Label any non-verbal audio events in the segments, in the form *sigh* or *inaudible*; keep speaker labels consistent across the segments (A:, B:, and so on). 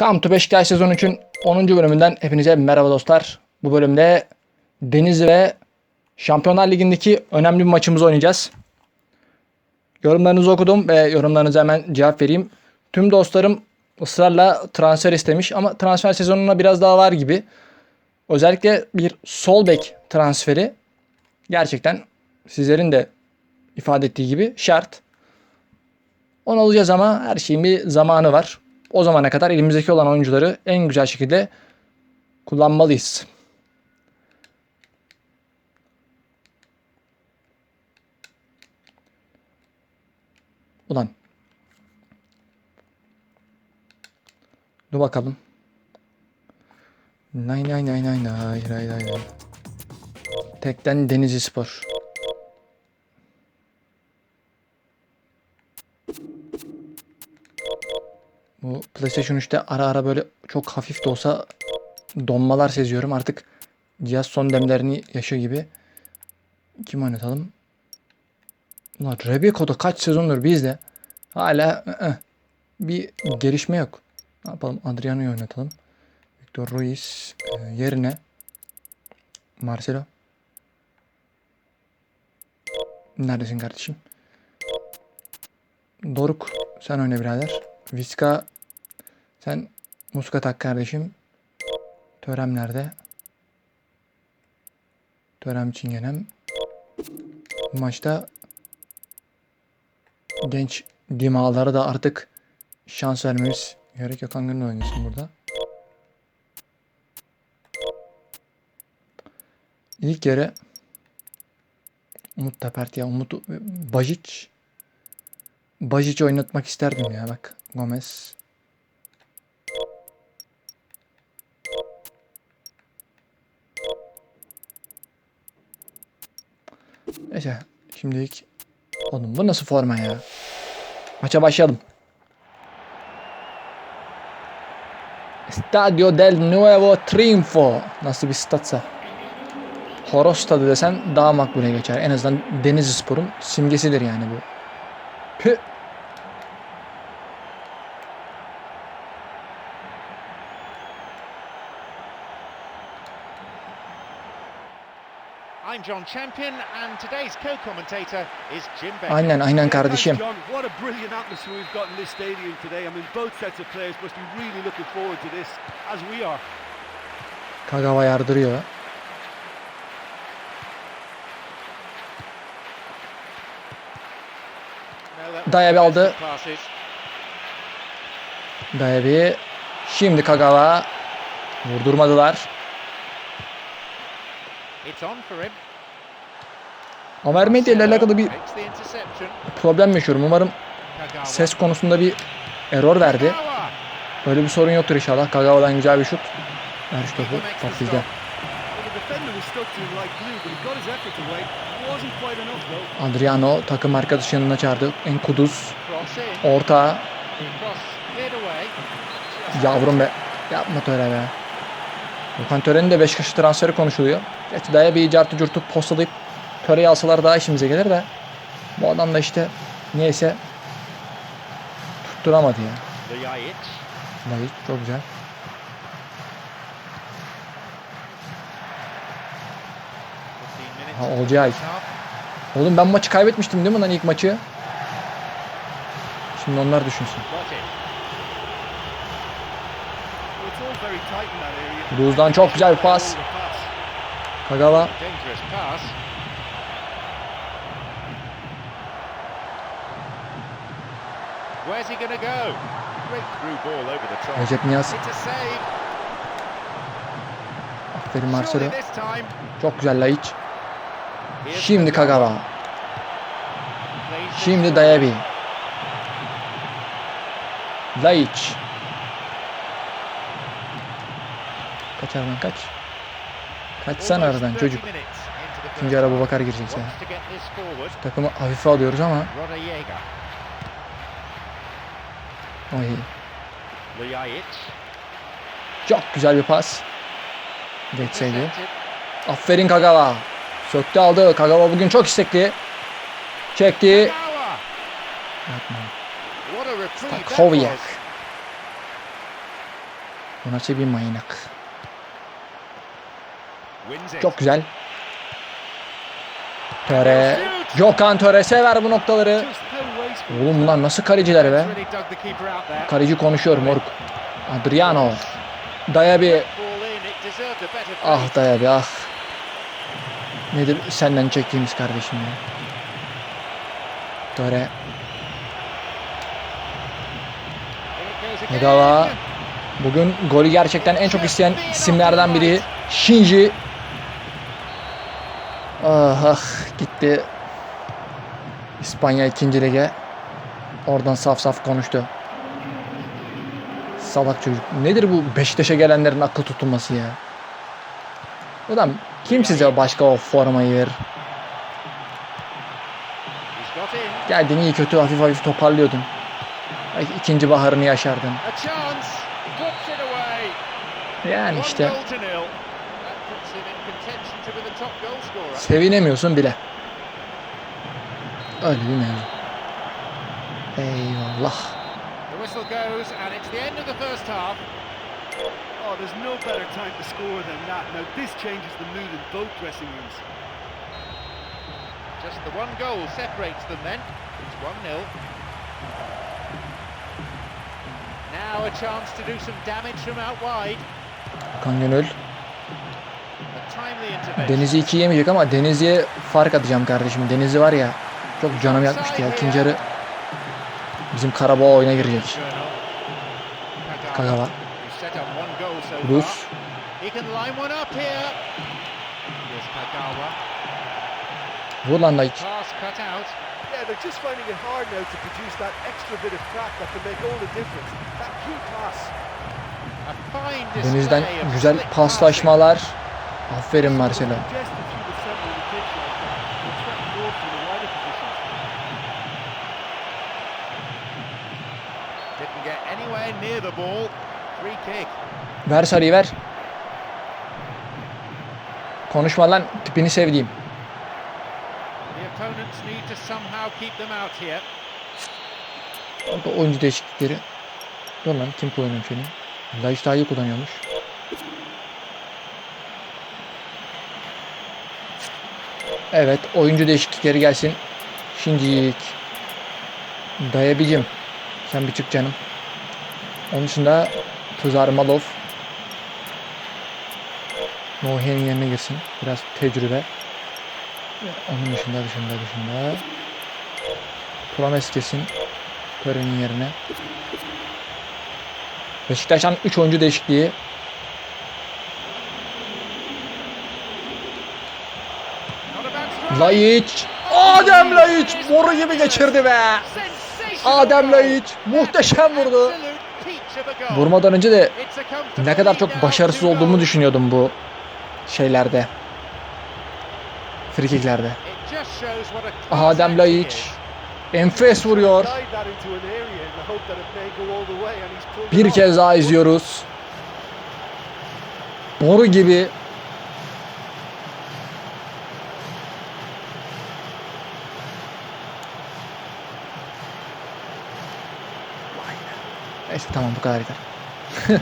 A: Come to Beşiktaş sezon 3'ün 10. bölümünden hepinize merhaba dostlar. Bu bölümde Denizli ve Şampiyonlar Ligi'ndeki önemli bir maçımızı oynayacağız. Yorumlarınızı okudum ve yorumlarınıza hemen cevap vereyim. Tüm dostlarım ısrarla transfer istemiş ama transfer sezonuna biraz daha var gibi. Özellikle bir sol bek transferi gerçekten sizlerin de ifade ettiği gibi şart. Onu alacağız ama her şeyin bir zamanı var. O zamana kadar elimizdeki olan oyuncuları en güzel şekilde kullanmalıyız. Ulan. Dur bakalım. Nay nay nay nay nay nay nay nay. Tekten Denizli Spor. Bu PlayStation 3'te ara ara böyle çok hafif de olsa donmalar seziyorum. Artık cihaz son demlerini yaşıyor gibi. Kim oynatalım? Ulan Rebeco'da kaç sezondur bizde hala bir gelişme yok. Ne yapalım? Adriano'yu oynatalım. Victor Ruiz e, yerine Marcelo. Neredesin kardeşim? Doruk sen oyna birader. Viska sen muska tak kardeşim. Törem nerede? Törem Çingenem. Bu maçta genç dimalara da artık şans vermemiz gerek yok. Hanginin oynasın burada? İlk yere Umut Teperti ya Umut Bajic Bajic oynatmak isterdim ya bak Gomez Neyse şimdilik Oğlum bu nasıl forma ya? Maça başlayalım. Stadio del Nuevo Triunfo. Nasıl bir statsa. Horoz stadı desen daha makbule geçer. En azından Denizli Spor'un simgesidir yani bu. Pü.
B: I'm John Champion and today's co-commentator is Jim Becker.
A: Aynen aynen kardeşim.
C: John, what a brilliant atmosphere we've got in this stadium today. I mean, both sets of players must be really looking forward to this, as we are.
A: Kagawa yardırıyor. Dayabi aldı. Dayabi. Şimdi Kagawa. Vurdurmadılar. Ömer Medya ile alakalı bir problem yaşıyorum. Umarım ses konusunda bir error verdi. Öyle bir sorun yoktur inşallah. Kagawa'dan güzel bir şut. Ver şu topu. Bak bizde.
C: Well, the defender was stuck to him like glue, but he got his effort away. Wasn't quite enough though.
A: Adriano takım arkadaşı yanına çağırdı. Enkuduz. Orta. Yavrum be. Yapma Töre be. Okan Töre'nin de Beşiktaş transferi konuşuluyor. Gerçi bir cartı curtu postalayıp Töre'yi alsalar daha işimize gelir de. Bu adam da işte niyeyse tutturamadı ya. Vallahi çok güzel.
B: 15 minutes.
A: Ha, Olcay. Oğlum ben maçı kaybetmiştim değil mi lan ilk maçı? Şimdi onlar düşünsün.
B: Got it.
C: Well, it's all very tight in that area.
A: Luz'dan çok güzel bir pas. Kagawa.
B: Dangerous pass. Where's he going to go? Great through ball over the top.
A: Recep Niyaz. Aferin Marcelo. Çok güzel Laiç. Şimdi Kagawa. Şimdi Dayabi. Laiç. Kaçar lan kaç.
B: Almost
A: aradan
B: 30
A: çocuk. İkinci ara
B: half.
A: Bakar girecek
B: forward.
A: Takımı hafife alıyoruz ama. Oy. Çok güzel bir pas. Geçseydi. Aferin Kagawa. Söktü aldı. Kagawa bugün çok istekli. Çekti. Stakoviak. Bu nasıl bir manyak. Çok güzel. Töre. Gökhan Töre sever bu noktaları. Oğlum bunlar nasıl kaleciler be? Kaleci konuşuyor moruk. Adriano. Daya bir. Ah daya bir ah. Nedir senden çektiğimiz kardeşim ya. Töre. Egawa. Bugün golü gerçekten en çok isteyen isimlerden biri. Shinji. Ah ah gitti. İspanya 2. lige. Oradan saf saf konuştu. Salak çocuk. Nedir bu Beşiktaş'a gelenlerin akıl tutulması ya? Ulan kim size başka o formayı verir? Geldin iyi kötü hafif hafif toparlıyordun. İkinci baharını yaşardın. Yani işte
B: goal to nil. That puts him in contention to be the top goal scorer.
A: Sevinemiyorsun bile. Öyle bir mevzu. Eyvallah.
B: The whistle goes and it's the end of the first half.
C: Oh, there's no better time to score than that. Now, this changes the mood in both dressing rooms.
B: Just the one goal separates them then. It's 1-0. Now a chance to do some damage from out wide.
A: Hakan Gönül. Deniz'i iki yemeyecek ama Denizli'ye fark atacağım kardeşim. Denizli var ya çok canım yakmıştı ya. İkinci yarı bizim Karabağ oyuna girecek. Kagawa. Rus. Vur Deniz'den güzel paslaşmalar. Aferin Marcelo. Ver sarıyı ver. Konuşma lan tipini sevdiğim. Orada oyuncu değişiklikleri. Dur lan kim kullanıyor seni? Laiş daha iyi kullanıyormuş. Evet oyuncu değişiklikleri gelsin. Şimdilik. Dayabicim. Sen bir çık canım. Onun dışında Tuzar Malov. Nohen'in yerine girsin. Biraz tecrübe. Onun dışında dışında dışında. Promes kesin. Tören'in yerine. Beşiktaş'tan 3 oyuncu değişikliği. Laiç. Adem Laiç. Boru gibi geçirdi be. Adem. Laiç. Muhteşem vurdu. Vurmadan önce de ne kadar çok başarısız olduğumu düşünüyordum bu şeylerde. Frikiklerde. Adem Laiç. Enfes vuruyor. Bir kez daha izliyoruz. Boru gibi. Neyse tamam bu kadar yeter. *laughs*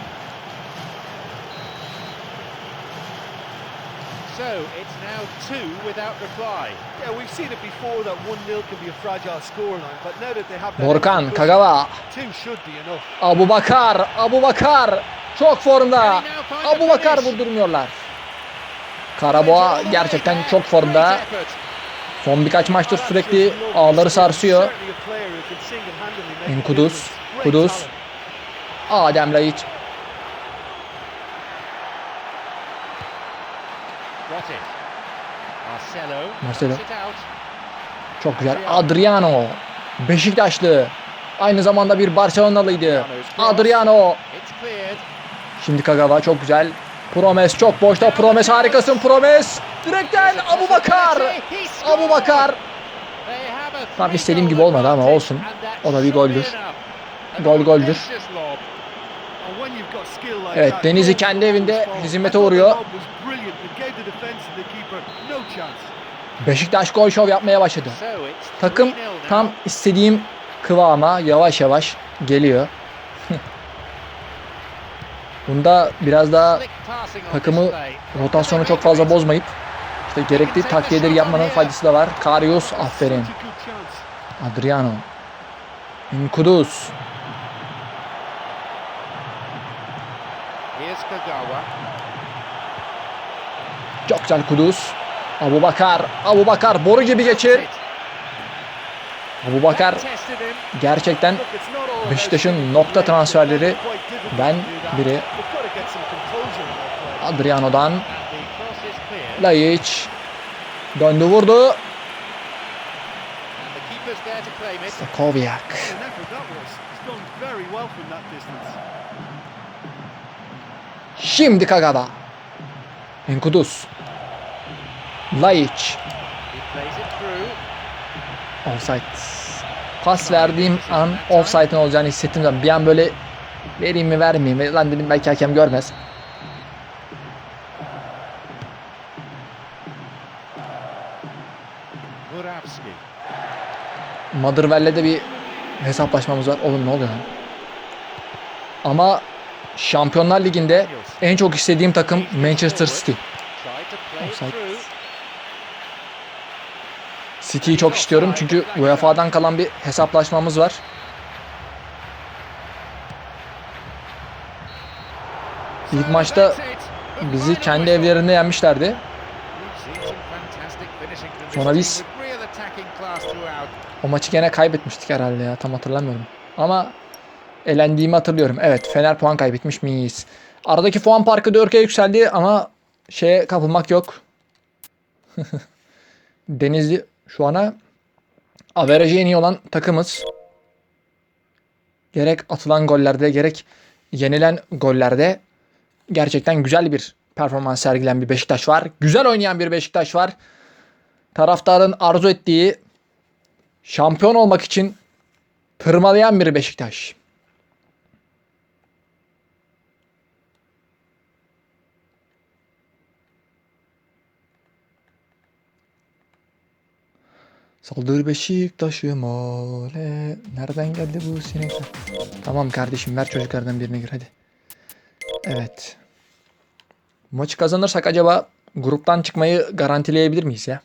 B: So it's now two without reply.
C: Yeah, we've seen it before that 1-0 can be a fragile scoreline, but now that they have that
A: Borkan, Kagawa,
C: two should be enough.
A: Abu Bakar, Abu Bakar çok formda. Abu Bakar vurdurmuyorlar. Karaboğa gerçekten çok formda. Son birkaç maçtır sürekli ağları sarsıyor.
C: Great
A: Kudus. Adem Laiç.
B: Got it. Marcelo.
A: Çok güzel. Adriano. Beşiktaşlı. Aynı zamanda bir Barcelonalıydı. Adriano. Şimdi Kagawa çok güzel. Promes çok boşta. Promes harikasın. Promes. Direkten Abu Bakar. Abu Bakar. Tam istediğim gibi olmadı ama olsun. O da bir goldür. Gol goldür.
B: audacious lob.
C: And when you've got skill like
A: Evet, Denizli kendi evinde hizmete uğruyor. Beşiktaş gol şov yapmaya başladı. Takım
B: 3-0 now.
A: tam istediğim kıvama yavaş yavaş geliyor. *laughs* Bunda biraz daha takımı rotasyonu çok fazla bozmayıp işte gerekli takviyeleri yapmanın faydası da var. Karius aferin. Adriano. Kudus.
B: Here's Kagawa.
A: Çok güzel Kudus. Abu Bakar. Abu Bakar boru gibi geçir. Abu Bakar gerçekten Beşiktaş'ın nokta transferleri ben biri
C: They've got to get some
A: Şimdi Kagaba. Enkudus. Laiç. Offside. Pas verdiğim an offside'ın olacağını hissettim zaten. Bir an böyle vereyim mi vermeyeyim mi? Lan dedim belki hakem görmez. Motherwell'le de bir hesaplaşmamız var. Oğlum ne oluyor lan? Ama Şampiyonlar Ligi'nde en çok istediğim takım Manchester City. City'yi çok istiyorum çünkü UEFA'dan kalan bir hesaplaşmamız var. İlk maçta bizi kendi evlerinde yenmişlerdi. Sonra biz- O maçı gene kaybetmiştik herhalde ya tam hatırlamıyorum. Ama elendiğimi hatırlıyorum. Evet Fener puan kaybetmiş miyiz? Aradaki puan farkı 4'e yükseldi ama şeye kapılmak yok. *laughs* Denizli şu ana averajı en iyi olan takımız. Gerek atılan gollerde gerek yenilen gollerde gerçekten güzel bir performans sergilen bir Beşiktaş var. Güzel oynayan bir Beşiktaş var. Taraftarın arzu ettiği şampiyon olmak için tırmalayan bir Beşiktaş. Saldır Beşiktaş'ım ole. Nereden geldi bu sinekler? Tamam kardeşim ver çocuklardan birine gir hadi. Evet. Maçı kazanırsak acaba gruptan çıkmayı garantileyebilir miyiz ya?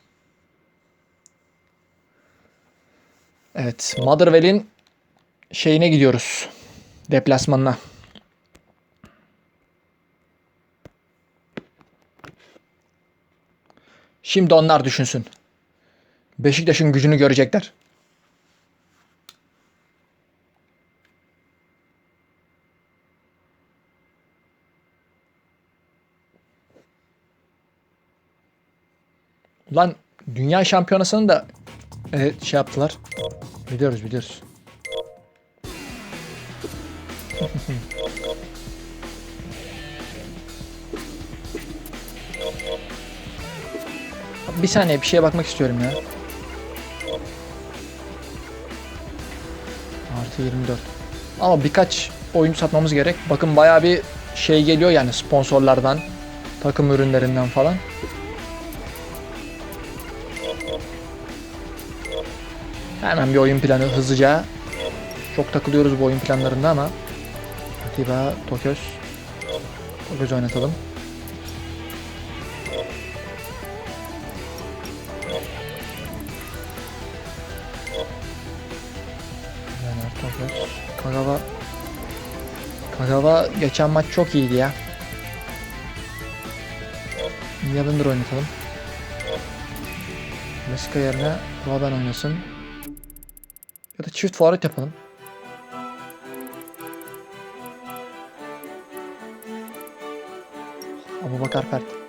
A: Evet. Motherwell'in şeyine gidiyoruz. Deplasmanına. Şimdi onlar düşünsün. Beşiktaş'ın gücünü görecekler. Ulan dünya şampiyonasını da evet, şey yaptılar. Biliyoruz biliyoruz. *laughs* Bir saniye bir şeye bakmak istiyorum ya. Artı 24. Ama birkaç oyuncu satmamız gerek. Bakın bayağı bir şey geliyor yani sponsorlardan, takım ürünlerinden falan. Hemen bir oyun planı hızlıca. Çok takılıyoruz bu oyun planlarında ama. Atiba, Toköz. Toköz oynatalım. Toköz. Kagawa. Kagawa geçen maç çok iyiydi ya. Yalındır oynatalım. Meska yerine Ruaben oynasın. Ya da çift forvet yapalım. Abu Bakar Fert.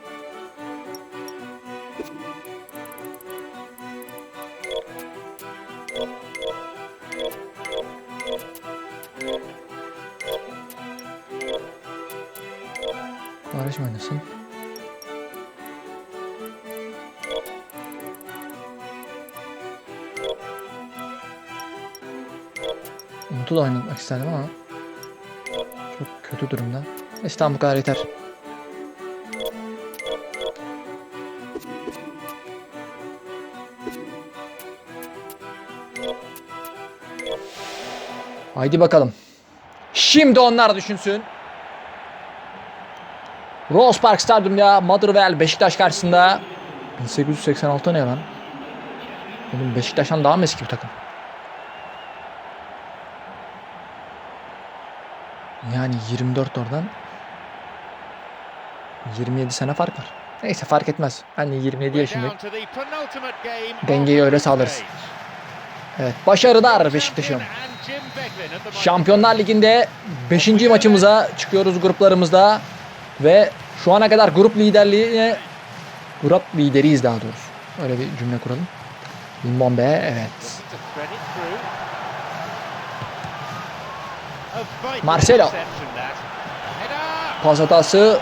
A: Oynatmak isterdim ama çok kötü durumda. Neyse tamam bu kadar yeter. Haydi bakalım. Şimdi onlar düşünsün. Rose Park Stadyum'da Motherwell Beşiktaş karşısında 1886 ne lan? Oğlum Beşiktaş'tan daha mı eski bir takım? Yani 24 oradan 27 sene fark var. Neyse fark etmez. De 27 yaşındayım. Dengeyi öyle sağlarız. Evet başarılar Beşiktaş'ım. Şampiyonlar Ligi'nde 5. maçımıza çıkıyoruz gruplarımızda ve şu ana kadar grup liderliğine grup lideriyiz daha doğrusu. Öyle bir cümle kuralım. Mbombe evet.
B: to thread it through. A vital
A: Marcelo. Pas hatası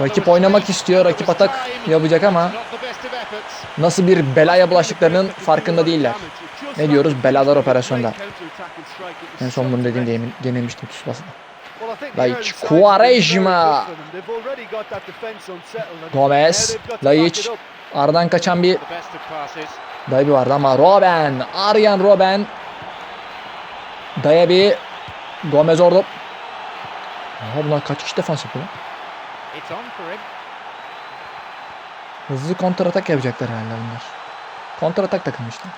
A: rakip oynamak istiyor. Rakip atak yapacak ama nasıl bir belaya bulaştıklarının farkında değiller. Ne diyoruz? Belalar operasyonda. En son bunu dediğimde yemin, yenilmiştim Tsubasa'da. Laiç, Quaresma. Gomez, Laiç, aradan kaçan bir
B: passes.
A: Dayabi vardı ama Robben, Aryan Robben. Dayabi, Gomez orada. Aha bunlar kaç kişi defans yapıyor? Hızlı kontratak yapacaklar herhalde bunlar. Kontratak takım işte.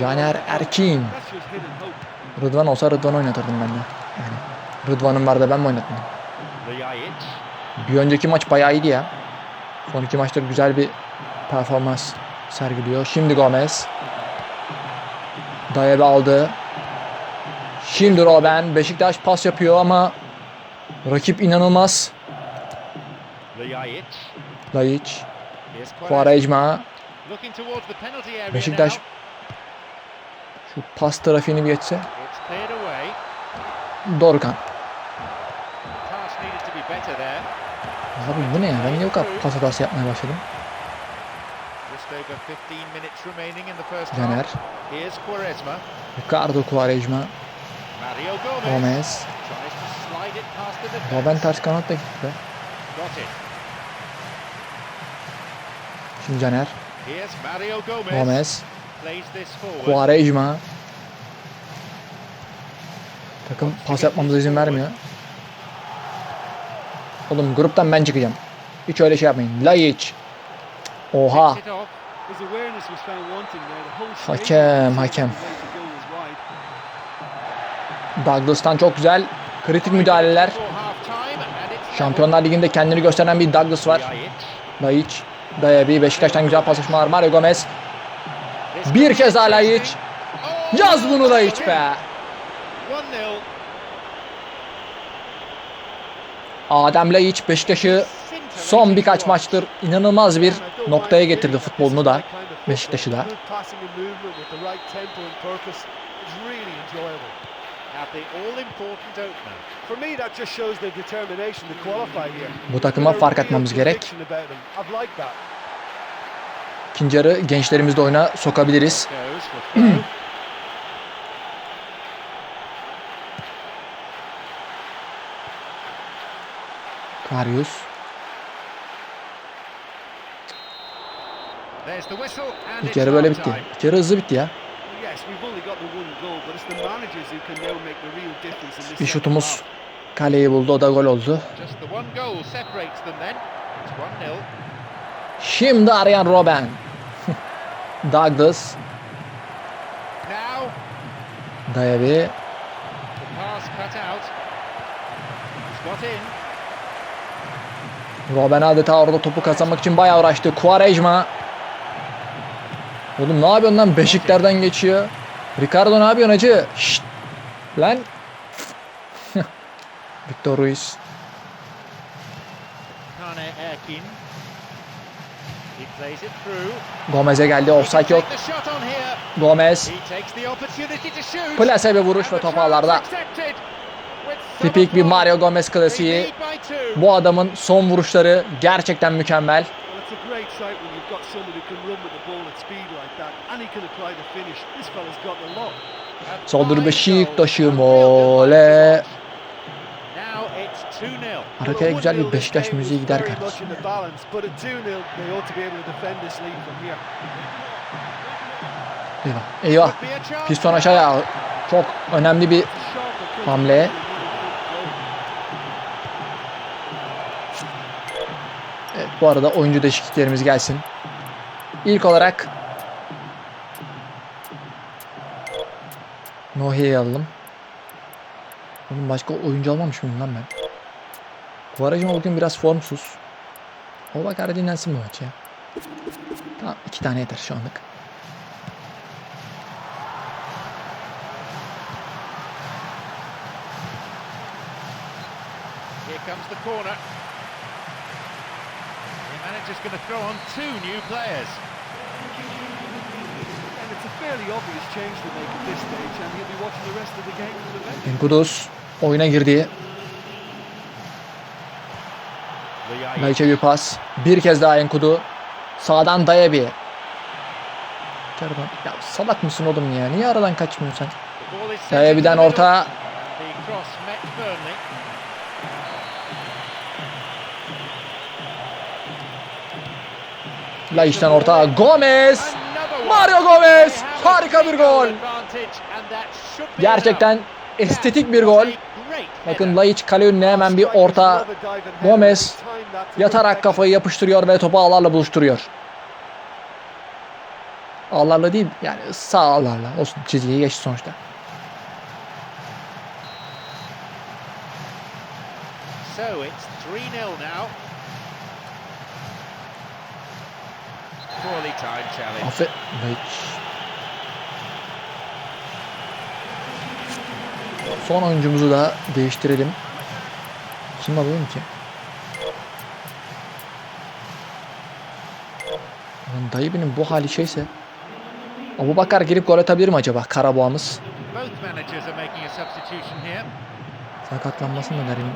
A: Caner Erkin. Rıdvan olsa Rıdvan oynatırdım ben de. Yani Rıdvan'ın var da ben mi oynatmadım?
B: Ljajic.
A: Bir önceki maç bayağı iyiydi ya. Son iki maçta güzel bir performans sergiliyor. Şimdi Gomez. Dayabe aldı. Şimdi Robben. Beşiktaş pas yapıyor ama rakip inanılmaz.
B: Here's Quaresma.
A: Beşiktaş şu pas trafiğini bir geçse. Dorkan. Abi bu ne ya? Ben niye bu kadar pas hatası yapmaya başladım? Caner. Ricardo Quaresma.
B: Mario Gomez.
A: Robben ters kanat da gitti be. Şimdi Caner.
B: Gomez.
A: Quaresma. Takım pas yapmamıza izin vermiyor. Oğlum gruptan ben çıkacağım. Hiç öyle şey yapmayın. Laiç. Oha. Hakem, hakem. Douglas'tan çok güzel kritik müdahaleler. Şampiyonlar Ligi'nde kendini gösteren bir Douglas var. Laiç. Dayabi. Beşiktaş'tan güzel paslaşmalar. Mario Gomez. Bir kez daha Laiç. Yaz bunu Laiç be.
B: 1-0.
A: Adem Laiç Beşiktaş'ı son birkaç maçtır inanılmaz bir noktaya getirdi futbolunu da. Beşiktaş'ı da. Bu takıma fark atmamız gerek. İkinci yarı gençlerimizi de oyuna sokabiliriz. *clears throat* Karius.
B: There's the whistle and
A: İlk yarı böyle bitti. İlk yarı hızlı bitti ya. Bir şutumuz kaleyi buldu. O da gol oldu.
B: Just the one goal separates them then. It's 1-0.
A: Şimdi arayan Robben. *laughs* Douglas.
B: İn.
A: Robben adeta orada topu kazanmak için bayağı uğraştı. Quaresma. Oğlum ne yapıyorsun lan? Beşiklerden geçiyor. Ricardo ne yapıyorsun hacı? Şşt. Lan. *laughs* Victor Ruiz. Gomez'e geldi. Offside yok. Gomez. Plase bir vuruş ve top ağlarda. Tipik bir. Mario Gomez klasiği. Bu adamın son vuruşları gerçekten mükemmel.
C: İt's a great sight when you've got someone who can run with the ball at speed like that, and he can apply the finish. This fella's got the lot.
A: Saldır Beşiktaş'ım ole.
B: match to watch. Now it's 2-0.
A: Arkaya güzel bir
C: 1-0
A: Beşiktaş müziği gider kardeşim.
C: in the balance, but at 2-0 they ought to be able to defend this lead from here.
A: Eyvah. Eyvah. Piston aşağıya. Çok önemli bir hamle. Bu arada oyuncu değişikliklerimiz gelsin. İlk olarak Nohi'yi alalım. Oğlum başka oyuncu almamış mıyım lan ben? Guarajima bugün biraz formsuz. O bakar dinlensin bu maç ya. Tamam iki tane yeter şu anlık.
B: Here comes the corner. Manager's going to throw on two new players.
C: And it's a fairly obvious change to make at this stage, and he'll be watching the rest of the game from the bench.
A: Kudus oyuna girdi. Laiç'e bir pas. Bir kez daha Enkudu. Sağdan Dayabi. Pardon. Ya salak mısın oğlum ya? Niye aradan kaçmıyorsun sen?
B: İs the middle.
A: orta. Laiç'ten orta. Gomez. Mario Gomez. Harika bir gol. Gerçekten estetik bir gol. Bakın. Laiç kale önüne hemen bir orta. Gomez Yatarak kafayı yapıştırıyor ve topu ağlarla buluşturuyor. Ağlarla değil yani sağ ağlarla. Olsun çizgiyi geçti sonuçta.
B: So it's 3-0 now. Poorly timed challenge.
A: Afe Laiç. Son oyuncumuzu da değiştirelim. Kim alalım ki? Lan Dayıbi'nin bu hali şeyse Abu Bakar girip gol atabilir mi acaba Karaboğamız?
B: Both managers are making a substitution here.
A: Sakatlanmasın da derim.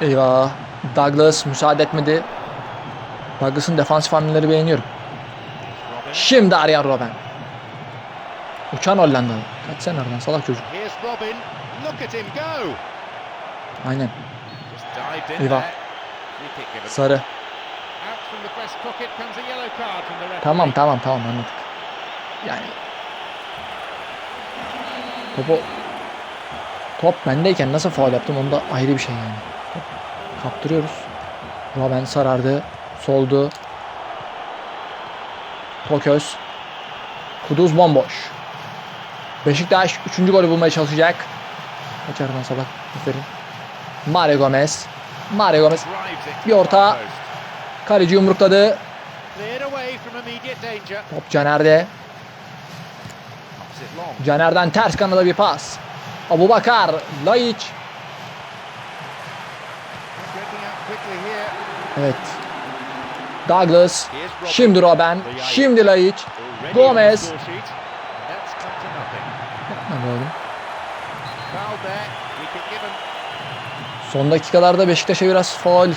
A: Eyvah. Douglas müsaade etmedi. Douglas'ın defansif hamleleri beğeniyorum. Şimdi Arjen Robben. Uçan Hollandalı. Kaç sen oradan salak çocuk. Aynen. Eyvah. Sarı. Tamam tamam tamam anladık. Yani topu top bendeyken nasıl faul yaptım onu da ayrı bir şey yani. Kaptırıyoruz. Robben sarardı. Soldu. Toköz. Kuduz bomboş. Beşiktaş 3. golü bulmaya çalışacak. Kaçardan salak. Aferin. Mario Gomez. Mario Gomez. Bir orta. Kaleci yumrukladı. Top Caner'de. Caner'den ters kanada bir pas. Abu Bakar, Laiç. Evet. Douglas. Şimdi Robben. Şimdi Laiç. Gomez. Son dakikalarda Beşiktaş'a biraz faul.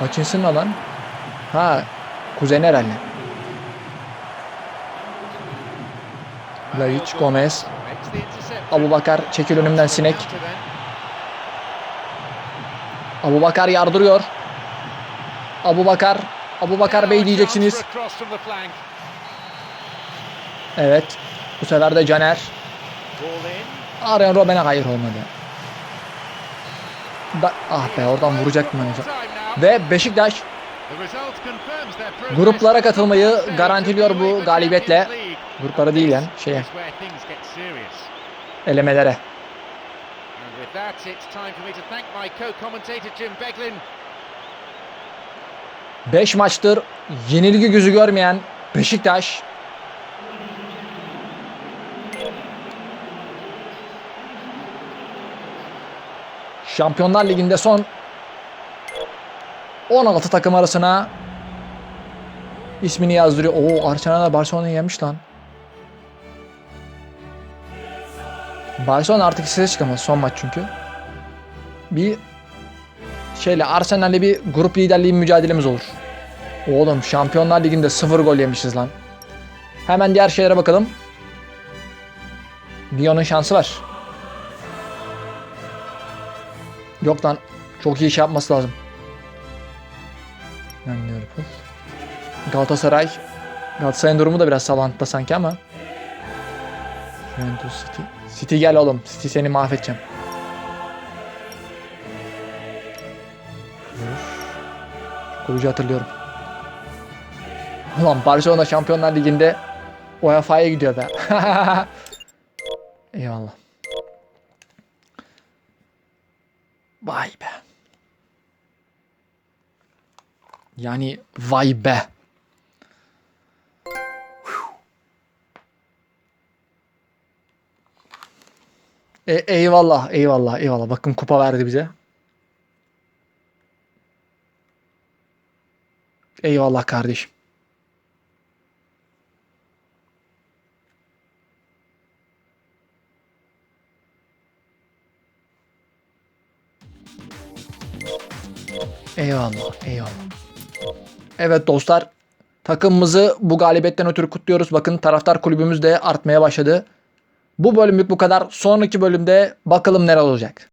A: Hutchinson mı lan? Ha. Kuzen herhalde. Laiç, Gomez. Abu Bakar çekil önümden sinek. Abu Bakar yardırıyor. Abu Bakar. Abu Bakar Bey diyeceksiniz. Evet. Bu sefer de Caner. Arjen Robben'e hayır olmadı. Da ah be oradan vuracaktım ben hocam. Ve Beşiktaş. Gruplara katılmayı garantiliyor bu galibiyetle. Gruplara değil yani şeye elemelere.
B: And with that, it's time for me to thank my co-commentator Jim Beglin.
A: 5 maçtır yenilgi gözü görmeyen Beşiktaş Şampiyonlar Ligi'nde son 16 takım arasına ismini yazdırıyor. Oo Arsenal Barcelona'yı yenmiş lan. Barcelona artık ses çıkamaz son maç çünkü. Bir şeyle Arsenal'le bir grup liderliği mücadelemiz olur. Oğlum Şampiyonlar Ligi'nde 0 gol yemişiz lan. Hemen diğer şeylere bakalım. Lyon'un şansı var. Yok lan çok iyi şey yapması lazım. Yani Liverpool. Galatasaray. Galatasaray'ın durumu da biraz salantıda sanki ama. Juventus City. City gel oğlum. City seni mahvedeceğim. Golcü hatırlıyorum. Ulan Barcelona Şampiyonlar Ligi'nde UEFA'ya gidiyor be. *laughs* Eyvallah. Vay be. Yani vay be. E, eyvallah, eyvallah, eyvallah. Bakın kupa verdi bize. Eyvallah kardeşim. Eyvallah, eyvallah. Evet dostlar, takımımızı bu galibiyetten ötürü kutluyoruz. Bakın taraftar kulübümüz de artmaya başladı. Bu bölümlük bu kadar. Sonraki bölümde bakalım neler olacak.